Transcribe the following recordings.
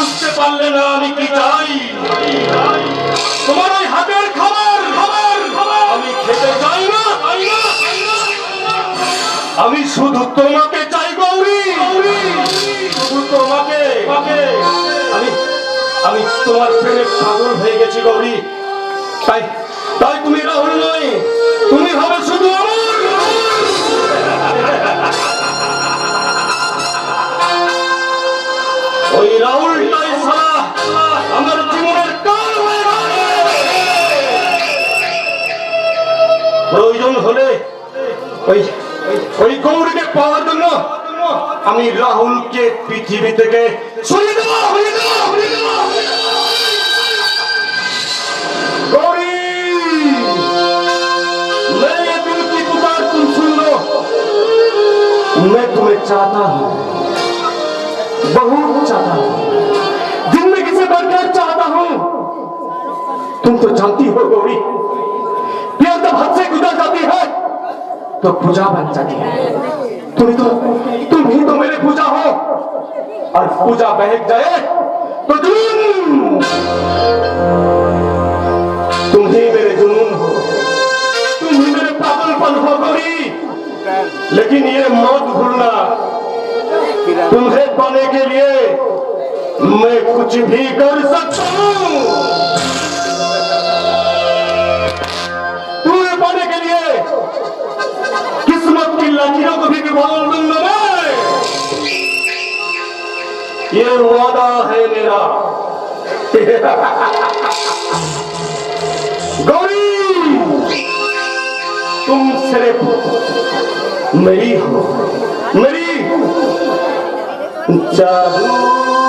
বুঝতে পারলে না আমি কি চাই তোমার ওই হাতের খাবার খাবার খাবার আমি খেতে চাই না আমি শুধু তোমাকে চাই গৌরী শুধু তোমাকে আমি আমি তোমার প্রেমে পাগল হয়ে গেছি গৌরী তাই তাই তুমি রাহুল নয় তুমি হবে শুধু আমার প্রয়োজন হলে ওই গৌরীকে পাওয়ার জন্য আমি রাহুলকে পৃথিবী থেকে চাহ দেবো চাহ দেবো চাহ দেবো मैं তুমি चाहता हूँ बहुत चाहता हूँ दिन में किसे बनकर चाहता हूँ तुम तो तो पूजा बन जाती तुम तो तुम ही तो मेरी पूजा हो और पूजा बहक जाए तो तुम ही मेरे जुनून हो तुम ही मेरे पागलपन हो गरी लेकिन ये मौत भूलना तुम्हें पाने के लिए मैं कुछ भी कर सकता हूं ये वादा है मेरा गौरी तुम सिर्फ मेरी हो मेरी चाहू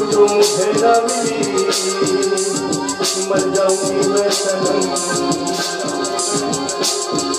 मुझे न मर जाऊंगी मैं सनम